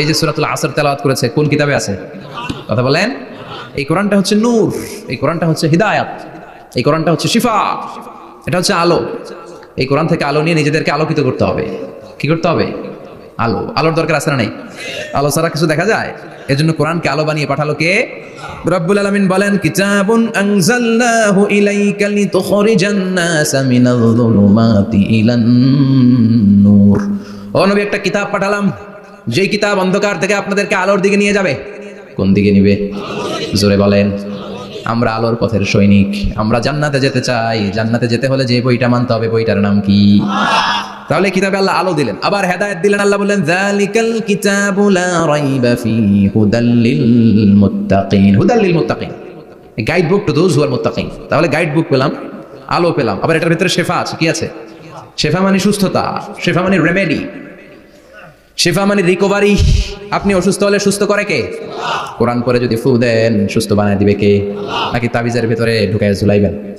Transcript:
এই যে সুরাতুল আসর তেলাওয়াত করেছে, কোন কিতাবে আছে? কথা বলেন। এই কোরআনটা হচ্ছে নূর, এই কোরআনটা হচ্ছে হিদায়াত, এই কোরআনটা হচ্ছে শিফা, এটা হচ্ছে আলো। এই কোরআন থেকে আলো নিয়ে নিজেদেরকে আলোকিত করতে হবে। কি করতে হবে? আলো। আলোর দরকার আছে না নেই? আলো ছাড়া কিছু দেখা যায়? এজন্য কোরআনকে আলো বানিয়ে পাঠালো কে? রব্বুল আলামিন বলেন, কিতাবুন আনজালনাহু ইলাইকা লিতুখরিজান নাসা মিনাল যুলুমাতি ইলান নূর ও নবী, একটা কিতাব পাঠালাম। যেই কিতাব অন্ধকার থেকে আপনাদেরকে আলোর দিকে নিয়ে যাবে, কোন দিকে নিবে? জোরে বলেন, আমরা আলোর পথের সৈনিক, আমরা জান্নাতে যেতে চাই। জান্নাতে যেতে হলে যে বইটা মানতে হবে, বইটার নাম কি? তাহলে কিতাবে আল্লাহ আলো দিলেন। আবার হেদায়েত দিলেন, আল্লাহ বললেন, যালিকাল কিতাবু লা রাইবা ফীহি হুদাল লিল মুত্তাকিন। হুদাল লিল মুত্তাকিন। Guide book to those who are মুত্তাকিন তাহলে গাইড বুক পেলাম, আলো পেলাম। আবার এটার ভিতরে শেফা আছে, কি আছে? শেফা মানে সুস্থতা, শেফা মানে রেমেডি শেফা মানে রিকভারি আপনি অসুস্থ হলে সুস্থ করে কে? কোরআন পরে যদি ফু দেন, সুস্থ বানায় দিবে কে? নাকি তাবিজের ভেতরে ঢুকায় ঝুলাইবেন?